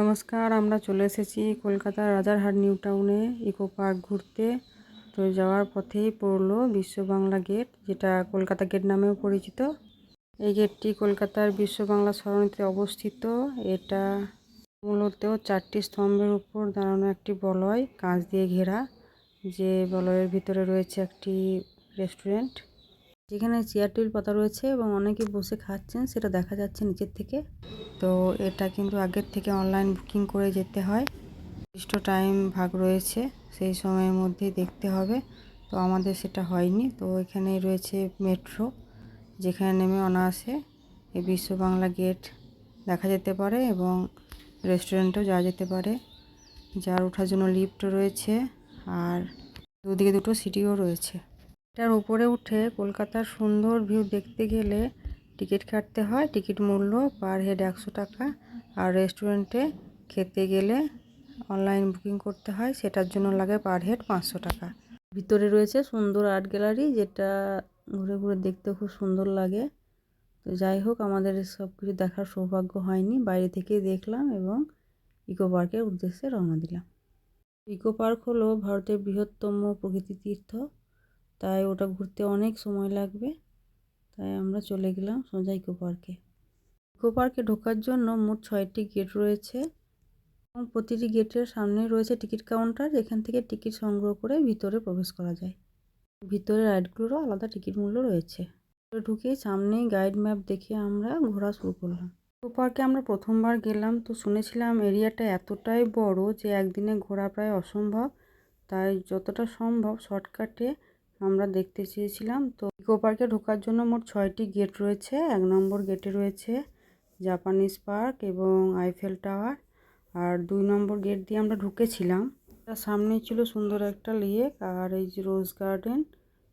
নমস্কার, আমরা চলে এসেছি কলকাতার রাজারহাট নিউ টাউনে ইকো পার্ক ঘুরতে। তো যাওয়ার পথেই পড়ল বিশ্ব বাংলা গেট, যেটা কলকাতা গেট নামেও পরিচিত। এই গেটটি কলকাতার বিশ্ব বাংলা সরণিতে অবস্থিত। এটা মূলত চারটি স্তম্ভের উপর দাঁড়ানো একটি বলয়, কাঁচ দিয়ে ঘেরা, যে বলয়ের ভিতরে রয়েছে একটি রেস্টুরেন্ট। যেখানে চেয়ার টেবিল পাতা রয়েছে এবং অনেকে বসে খাচ্ছেন, সেটা দেখা যাচ্ছে নিচের থেকে। তো এটা কিন্তু আগের থেকে অনলাইন বুকিং করে যেতে হয়। নির্দিষ্ট টাইম ভাগ রয়েছে, সেই সময়ের মধ্যেই দেখতে হবে। তো আমাদের সেটা হয়নি। তো এখানে রয়েছে মেট্রো যেখানে নেমে অনায়াসে এই বিশ্ব বাংলা গেট দেখা যেতে পারে এবং রেস্টুরেন্টেও যাওয়া যেতে পারে। যার ওঠার জন্য লিফট রয়েছে আর দুদিকে দুটো সিটিও রয়েছে। এটার উপরে উঠে কলকাতার সুন্দর ভিউ দেখতে গেলে টিকিট কাটতে হয়। টিকিট মূল্য পার হেড একশো টাকা। আর রেস্টুরেন্টে খেতে গেলে অনলাইন বুকিং করতে হয়। সেটার জন্য লাগে পার হেড পাঁচশো টাকা। ভিতরে রয়েছে সুন্দর আর্ট গ্যালারি, যেটা ঘুরে ঘুরে দেখতে খুব সুন্দর লাগে। তো যাই হোক, আমাদের সব কিছু দেখার সৌভাগ্য হয়নি। বাইরে থেকেই দেখলাম এবং ইকো পার্কের উদ্দেশ্যে রওনা দিলাম। ইকো পার্ক হলো ভারতের বৃহত্তম প্রকৃতি তীর্থ। তাই ওটা ঘুরতে অনেক সময় লাগবে। তাই আমরা চলে গেলাম সোজা ইকো পার্কে। ইকো পার্কে ঢোকার জন্য মোট ছয়টি গেট রয়েছে। এবং প্রতিটি গেটের সামনে রয়েছে টিকিট কাউন্টার। এখান থেকে টিকিট সংগ্রহ করে ভিতরে প্রবেশ করা যায়। ভিতরে রাইডগুলোরও আলাদা টিকিট মূল্য রয়েছে। ঢুকে সামনেই গাইড ম্যাপ দেখে আমরা ঘোরা শুরু করলাম। ইকো পার্কে আমরা প্রথমবার গেলাম তো শুনেছিলাম এরিয়াটা এতটাই বড় যে একদিনে ঘোরা প্রায় অসম্ভব। তাই যতটা সম্ভব শর্টকাটে আমরা দেখতে চেয়েছিলাম। তো ইকো পার্কে ঢোকার জন্য মোট ছয়টি গেট রয়েছে। এক নম্বর গেটে রয়েছে জাপানিজ পার্ক এবং আইফেল টাওয়ার। আর দুই নম্বর গেট দিয়ে আমরা ঢুকেছিলাম। তার সামনেই ছিল সুন্দর একটা লেক আর এই যে রোজ গার্ডেন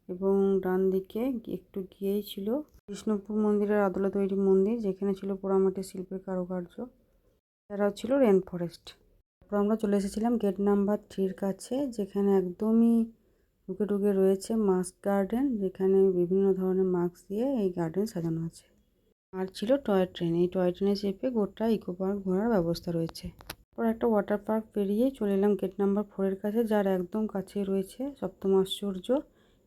এবং ডান দিকে একটু গিয়েই ছিল কৃষ্ণপুর মন্দিরের আদলে তৈরি মন্দির, যেখানে ছিল পোড়ামাটি শিল্পের কারুকার্য। এছাড়াও ছিল রেন ফরেস্ট। তারপর আমরা চলে এসেছিলাম গেট নাম্বার থ্রির কাছে, যেখানে একদমই ঢুকে ঢুকে রয়েছে মাস্ক গার্ডেন, যেখানে বিভিন্ন ধরনের মাস্ক দিয়ে এই গার্ডেন সাজানো আছে। আর ছিল টয় ট্রেন। এই টয় ট্রেনে চেপে গোটা ইকো পার্ক ঘোরার ব্যবস্থা রয়েছে। তারপর একটা ওয়াটার পার্ক পেরিয়ে চলে এলাম গেট নাম্বার ফোরের কাছে, যার একদম কাছে রয়েছে সপ্তম আশ্চর্য।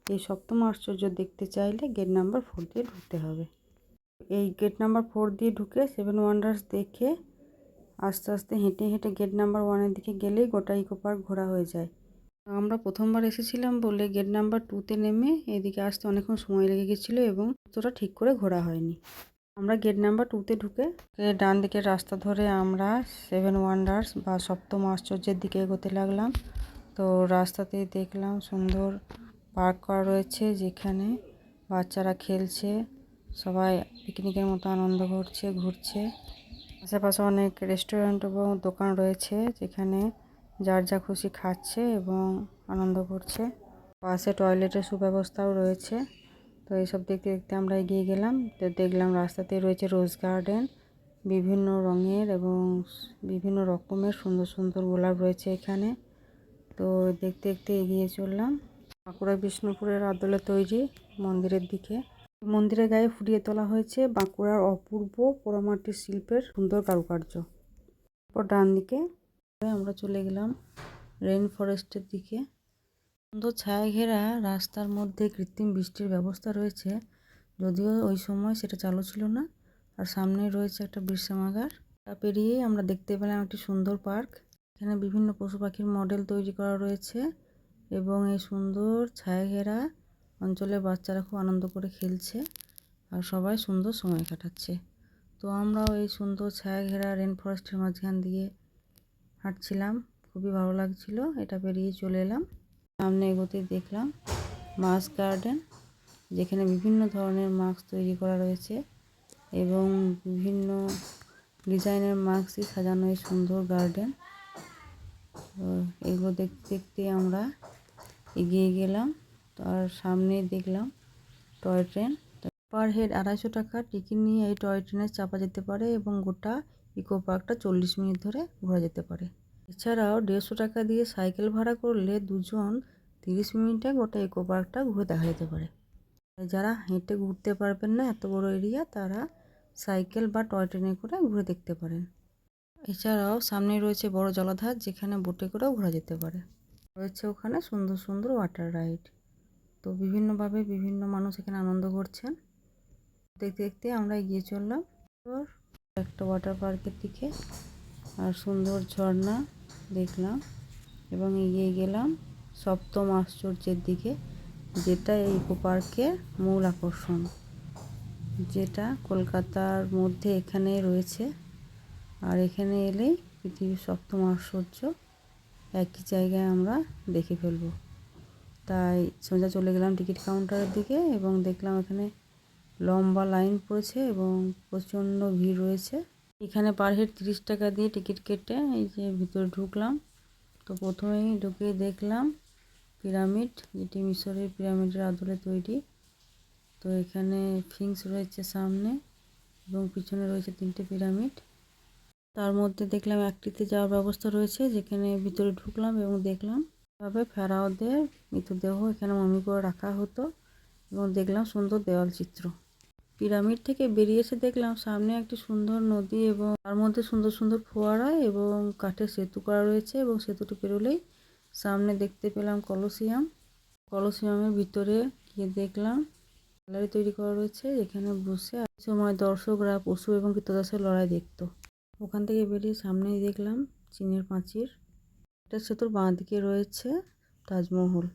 এই সপ্তম আশ্চর্য দেখতে চাইলে গেট নাম্বার ফোর দিয়ে ঢুকতে হবে। এই গেট নাম্বার ফোর দিয়ে ঢুকে সেভেন ওয়ান্ডার্স দেখে আস্তে আস্তে হেঁটে হেঁটে গেট নাম্বার ওয়ানের দিকে গেলেই গোটা ইকো পার্ক ঘোরা হয়ে যায়। আমরা প্রথমবার এসেছিলাম বলে গেট নাম্বার টুতে নেমে এদিকে আসতে অনেকক্ষণ সময় লেগে গেছিল এবং অতটা ঠিক করে ঘোরা হয়নি। আমরা গেট নাম্বার টুতে ঢুকে ডান দিকের রাস্তা ধরে আমরা সেভেন ওয়ান্ডার্স বা সপ্তম আশ্চর্যের দিকে এগোতে লাগলাম। তো রাস্তাতে দেখলাম সুন্দর পার্ক করা রয়েছে যেখানে বাচ্চারা খেলছে, সবাই পিকনিকের মতো আনন্দ করছে, ঘুরছে। আশেপাশে অনেক রেস্টুরেন্ট এবং দোকান রয়েছে যেখানে যার যা খুশি খাচ্ছে এবং আনন্দ করছে। পাশে টয়লেটের সুব্যবস্থাও রয়েছে। তো এইসব দেখতে দেখতে আমরা এগিয়ে গেলাম। তো দেখলাম রাস্তাতে রয়েছে রোজ গার্ডেন বিভিন্ন রঙের এবং বিভিন্ন রকমের সুন্দর সুন্দর গোলাপ রয়েছে এখানে। তো দেখতে দেখতে এগিয়ে চললাম। বাঁকুড়া বিষ্ণুপুরের আদলে তৈরি মন্দিরের দিকে। মন্দিরের গায়ে ফুটিয়ে তোলা হয়েছে বাঁকুড়ার অপূর্ব পোড়ামাটির শিল্পের সুন্দর কারুকার্য। তারপর ডান দিকে আমরা চলে গেলাম রেইন ফরেস্টের দিকে। সুন্দর ছায়া ঘেরা রাস্তার মধ্যে কৃত্রিম বৃষ্টির ব্যবস্থা রয়েছে। যদিও ওই সময় সেটা চালু ছিল না, আর সামনে রয়েছে একটা বিশ্রামাগার তা পেরিয়েই আমরা দেখতে পেলাম একটি সুন্দর পার্ক। এখানে বিভিন্ন পশু পাখির মডেল তৈরি করা রয়েছে এবং এই সুন্দর ছায়া ঘেরা অঞ্চলে বাচ্চারা খুব আনন্দ করে খেলছে আর সবাই সুন্দর সময় কাটাচ্ছে। তো আমরাও এই সুন্দর ছায়া ঘেরা রেন ফরেস্টের মাঝখান দিয়ে হাঁটছিলাম, খুবই ভালো লাগছিল, এটা পেরিয়ে চলে এলাম। সামনে এগোতেই দেখলাম মাস্ক গার্ডেন, যেখানে বিভিন্ন ধরনের মাস্ক তৈরি করা রয়েছে এবং বিভিন্ন ডিজাইনের মাস্কই সাজানো এই সুন্দর গার্ডেন। এগুলো দেখতে দেখতে আমরা এগিয়ে গেলাম তার সামনেই দেখলাম টয় ট্রেন। পার হেড আড়াইশো টাকা টিকিট নিয়ে এই টয় ট্রেনে চাপা যেতে পারে এবং গোটা ইকো পার্কটা চল্লিশ মিনিট ধরে ঘোরা যেতে পারে। এছাড়াও দেড়শো টাকা দিয়ে সাইকেল ভাড়া করলে দুজন তিরিশ মিনিটে গোটা ইকো পার্কটা ঘুরে দেখা যেতে পারে। যারা হেঁটে ঘুরতে পারবেন না, এত বড় এরিয়া, তারা সাইকেল বা টয় ট্রেনে করে ঘুরে দেখতে পারেন। এছাড়াও সামনে রয়েছে বড় জলাধার, যেখানে বোটে করেও ঘোরা যেতে পারে। রয়েছে ওখানে সুন্দর সুন্দর ওয়াটার রাইড। তো বিভিন্নভাবে বিভিন্ন মানুষ এখানে আনন্দ করছেন। দেখতে দেখতে আমরা এগিয়ে চললাম। একটা ওয়াটার পার্কের দিকে। আর সুন্দর ঝর্ণা। দেখলাম এবং এগিয়ে গেলাম সপ্তম আশ্চর্যের দিকে, যেটা এই ইকো পার্কের মূল আকর্ষণ, যেটা কলকাতার মধ্যে এখানে রয়েছে। আর এখানে এলেই পৃথিবীর সপ্তম আশ্চর্য, একই জায়গায় আমরা দেখে ফেলব। তাই সোজা চলে গেলাম টিকিট কাউন্টারের দিকে এবং দেখলাম এখানে লম্বা লাইন পড়েছে এবং প্রচণ্ড ভিড় রয়েছে। এখানে পার হেড তিরিশ টাকা দিয়ে টিকিট কেটে এই যে ভিতরে ঢুকলাম। তো প্রথমেই ঢুকে দেখলাম পিরামিড যেটি মিশরের পিরামিডের আদলে তৈরি। তো এখানে ফিংস রয়েছে সামনে এবং পিছনে রয়েছে তিনটে পিরামিড তার মধ্যে দেখলাম একটিতে যাওয়ার ব্যবস্থা রয়েছে, যেখানে ভিতরে ঢুকলাম এবং দেখলাম ভাবে ফেরাওদের মৃতদেহ এখানে মমি করে রাখা হতো এবং দেখলাম সুন্দর দেওয়াল চিত্র। পিরামিড থেকে বেরিয়ে এসে দেখলাম সামনে একটি সুন্দর নদী এবং তার মধ্যে সুন্দর সুন্দর ফোয়ারা এবং কাঠের সেতু করা রয়েছে এবং সেতুটি পেরোলেই সামনে দেখতে পেলাম কলসিয়াম। কলসিয়ামের ভিতরে গিয়ে দেখলাম গ্যালারি তৈরি করা রয়েছে এখানে বসে সময় দর্শকরা পশু এবং কীটদাসের লড়াই দেখত। ওখান থেকে বেরিয়ে সামনেই দেখলাম চীনের পাঁচির একটা সেতুর বাঁ দিকে রয়েছে তাজমহল।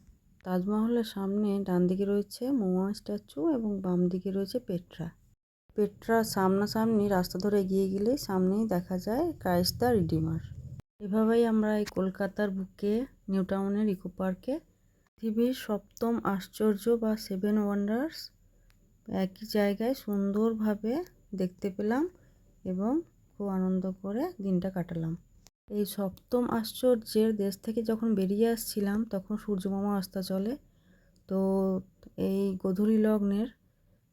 তাজমহলের সামনে ডান দিকে রয়েছে মোয়া স্ট্যাচু এবং বাম দিকে রয়েছে পেট্রা। পেট্রা সামনাসামনি রাস্তা ধরে এগিয়ে গেলে সামনেই দেখা যায় ক্রাইস্ট দ্য রিডিমার। এভাবেই আমরা এই কলকাতার বুকে, নিউ টাউনের ইকো পার্কে, পৃথিবীর সপ্তম আশ্চর্য বা সেভেন ওয়ান্ডার্স একই জায়গায় সুন্দরভাবে দেখতে পেলাম এবং খুব আনন্দ করে দিনটা কাটালাম। এই সপ্তম আশ্চর্যের দেশ থেকে যখন বেরিয়ে আসছিলাম, তখন সূর্যমামা আস্তা চলে তো এই গধূলি লগ্নের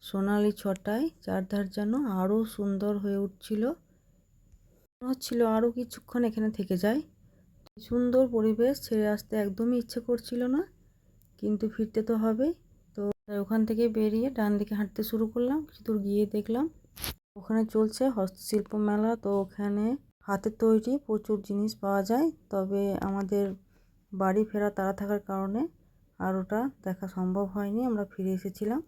সোনালি ছটায় চারধার যেন আরও সুন্দর হয়ে উঠছিল। হচ্ছিল আরও কিছুক্ষণ এখানে থেকে যায়। সুন্দর পরিবেশ ছেড়ে আসতে একদমই ইচ্ছে করছিল না, কিন্তু ফিরতে তো হবেই। তো ওখান থেকে বেরিয়ে ডান দিকে হাঁটতে শুরু করলাম কিছু দূর গিয়ে দেখলাম ওখানে চলছে হস্তশিল্প মেলা। তো ওখানে হাতের তৈরি, প্রচুর জিনিস পাওয়া যায়। তবে আমাদের বাড়ি ফেরা তাড়া থাকার কারণে আর ওটা দেখা সম্ভব হয়নি, আমরা ফিরে এসেছিলাম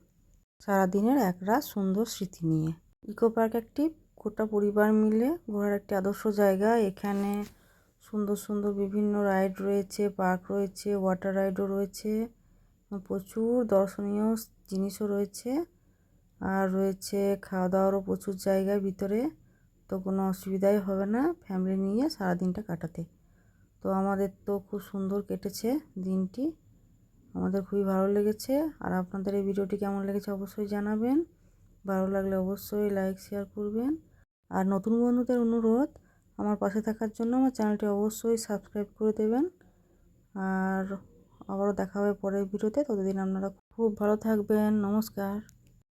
সারাদিনের এক রাত সুন্দর স্মৃতি নিয়ে। ইকো পার্ক একটি, গোটা পরিবার মিলে ঘোরার একটি আদর্শ জায়গা। এখানে সুন্দর সুন্দর বিভিন্ন রাইড রয়েছে, পার্ক রয়েছে, ওয়াটার রাইডও রয়েছে, প্রচুর দর্শনীয় জিনিসও রয়েছে। আর রয়েছে খাওয়া দাওয়ারও প্রচুর জায়গার ভিতরে। তো কোনো অসুবিধাই হবে না ফ্যামিলি নিয়ে সারাদিনটা কাটাতে। তো আমাদের তো খুব সুন্দর কেটেছে দিনটি। আমাদের খুবই ভালো লেগেছে। আর আপনাদের এই ভিডিওটি কেমন লেগেছে অবশ্যই জানাবেন। ভালো লাগলে অবশ্যই লাইক, শেয়ার করবেন। আর নতুন বন্ধুদের অনুরোধ, আমার পাশে থাকার জন্য আমার চ্যানেলটি অবশ্যই সাবস্ক্রাইব করে দেবেন। আর আবারও দেখা হবে পরের ভিডিওতে। ততদিন আপনারা খুব ভালো থাকবেন। নমস্কার।